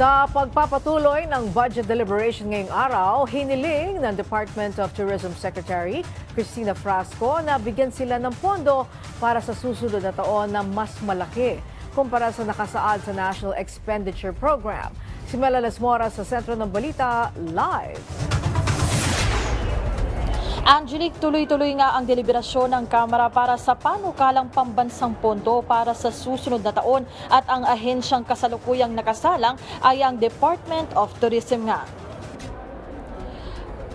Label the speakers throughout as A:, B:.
A: Sa pagpapatuloy ng budget deliberation ngayong araw, hiniling ng Department of Tourism Secretary Cristina Frasco na bigyan sila ng pondo para sa susunod na taon na mas malaki kumpara sa nakasaad sa National Expenditure Program. Si Mela Lesmora sa Sentro ng Balita, live.
B: Angelic, tuloy-tuloy nga ang deliberasyon ng Kamara para sa panukalang pambansang pondo para sa susunod na taon at ang ahensyang kasalukuyang nakasalang ay ang Department of Tourism nga.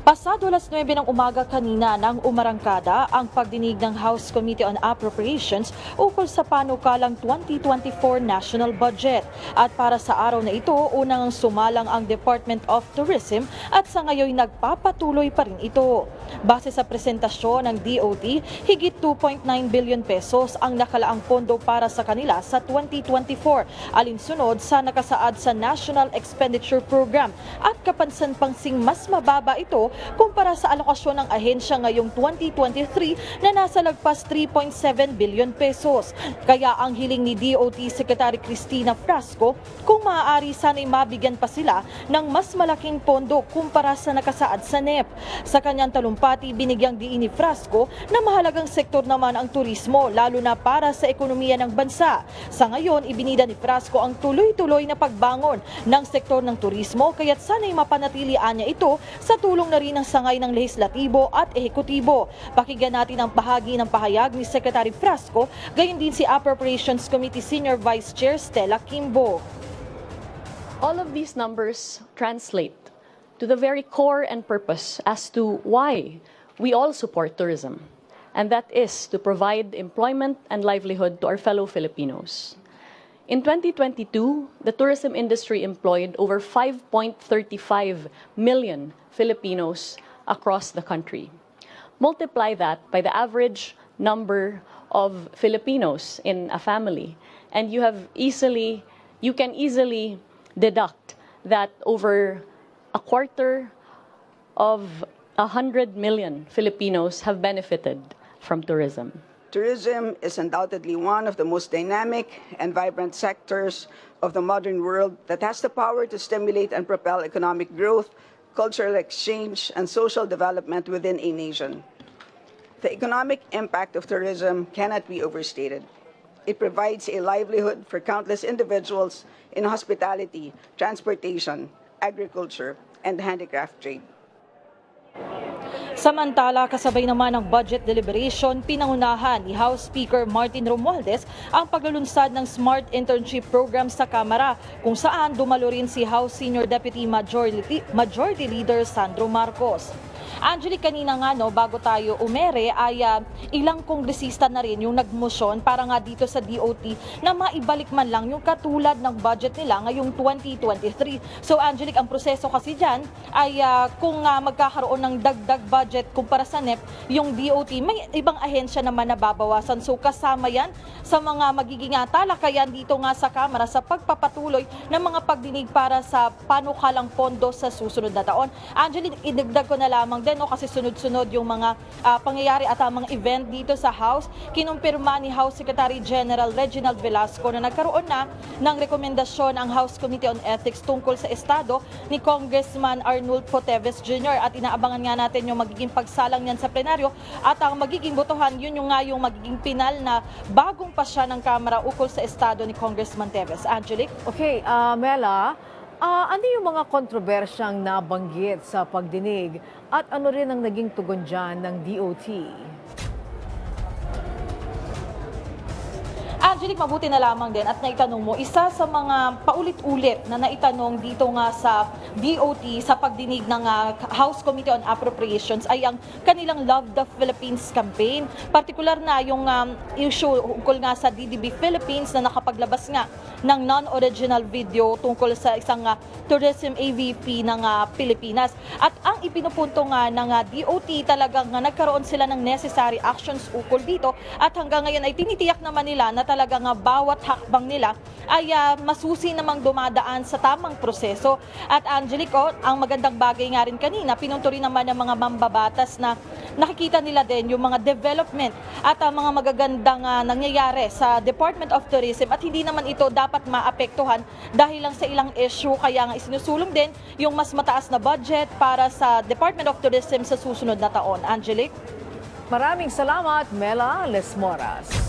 B: Pasado alas 9 ng umaga kanina nang umarangkada ang pagdinig ng House Committee on Appropriations ukol sa panukalang 2024 national budget. At para sa araw na ito, unang sumalang ang Department of Tourism at sa ngayon nagpapatuloy pa rin ito. Base sa presentasyon ng DOT, higit 2.9 billion pesos ang nakalaang pondo para sa kanila sa 2024, alinsunod sa nakasaad sa National Expenditure Program at kapansan-pangsing mas mababa ito kumpara sa alokasyon ng ahensya ngayong 2023 na nasa lagpas 3.7 billion pesos. Kaya ang hiling ni DOT Secretary Cristina Frasco kung maaari sana'y mabigyan pa sila ng mas malaking pondo kumpara sa nakasaad sa NEP. Sa kanyang talumpati, binigyang diin ni Frasco na mahalagang sektor naman ang turismo lalo na para sa ekonomiya ng bansa. Sa ngayon, ibinida ni Frasco ang tuloy-tuloy na pagbangon ng sektor ng turismo kaya't sana'y mapanatilian niya ito sa tulong na rin ng sangay ng lehislatibo at ehekutibo. Pakinggan natin ang bahagi ng pahayag ni Secretary Frasco, gayon din si Appropriations Committee Senior Vice Chair Stella Kimbo.
C: All of these numbers translate to the very core and purpose as to why we all support tourism, and that is to provide employment and livelihood to our fellow Filipinos. In 2022, the tourism industry employed over 5.35 million Filipinos across the country. Multiply that by the average number of Filipinos in a family, and you have easily, you can easily deduct that over a quarter of 100 million Filipinos have benefited from tourism.
D: Tourism is undoubtedly one of the most dynamic and vibrant sectors of the modern world that has the power to stimulate and propel economic growth, cultural exchange, and social development within a nation. The economic impact of tourism cannot be overstated. It provides a livelihood for countless individuals in hospitality, transportation, agriculture, and handicraft trade.
B: Samantala, kasabay naman ng budget deliberation, pinangunahan ni House Speaker Martin Romualdez ang paglulunsad ng Smart Internship Program sa Kamara, kung saan dumalo rin si House Senior Deputy Majority, Majority Leader Sandro Marcos. Angelic, kanina nga no, bago tayo umere ay ah, ilang kongresista na rin yung nagmosyon para nga dito sa DOT na maibalik man lang yung katulad ng budget nila ngayong 2023. So Angelic, ang proseso kasi dyan ay ah, kung ah, magkakaroon ng dagdag budget kumpara sa NEP, yung DOT may ibang ahensya naman na babawasan. So kasama yan sa mga magiging talakayan dito nga sa Kamara sa pagpapatuloy ng mga pagdinig para sa panukalang pondo sa susunod na taon. Angelic, idagdag ko na lamang din no, kasi sunod-sunod yung mga ah, pangyayari at ang mga event dito sa House. Kinumpirma ni House Secretary General Reginald Velasco na nagkaroon na ng rekomendasyon ang House Committee on Ethics tungkol sa estado ni Congressman Arnold Poteves Jr. at inaabangan nga natin yung magiging pagsalang niyan sa plenaryo at ang magiging botohan yun yung nga yung magiging pinal na bagong pasya ng Kamara ukol sa estado ni Congressman Teves. Angelic?
A: Okay, ah, Mela, ah, ano yung mga kontrobersyang nabanggit sa pagdinig at ano rin ang naging tugon dyan ng DOT?
B: Angelic, mabuti na lamang din at naitanong mo, isa sa mga paulit-ulit na naitanong dito nga sa DOT sa pagdinig ng ah, House Committee on Appropriations ay ang kanilang Love the Philippines campaign. Partikular na yung um, issue tungkol nga sa DDB Philippines na nakapaglabas nga ng non-original video tungkol sa isang ah, tourism AVP ng ah, Pilipinas. At ang ipinupunto nga ng ah, DOT talagang nga nagkaroon sila ng necessary actions ukol dito at hanggang ngayon ay tinitiyak naman nila na talaga nga bawat hakbang nila ay ah, masusi namang dumadaan sa tamang proseso. At Angelico, ang magandang bagay nga rin kanina, pinunto rin naman ng mga mambabatas na nakikita nila din yung mga development at ang mga magagandang ah, nangyayari sa Department of Tourism at hindi naman ito dapat maapektuhan dahil lang sa ilang issue kaya nga isinusulong din yung mas mataas na budget para sa Department of Tourism sa susunod na taon. Angelique?
A: Maraming salamat, Mela Lesmoras.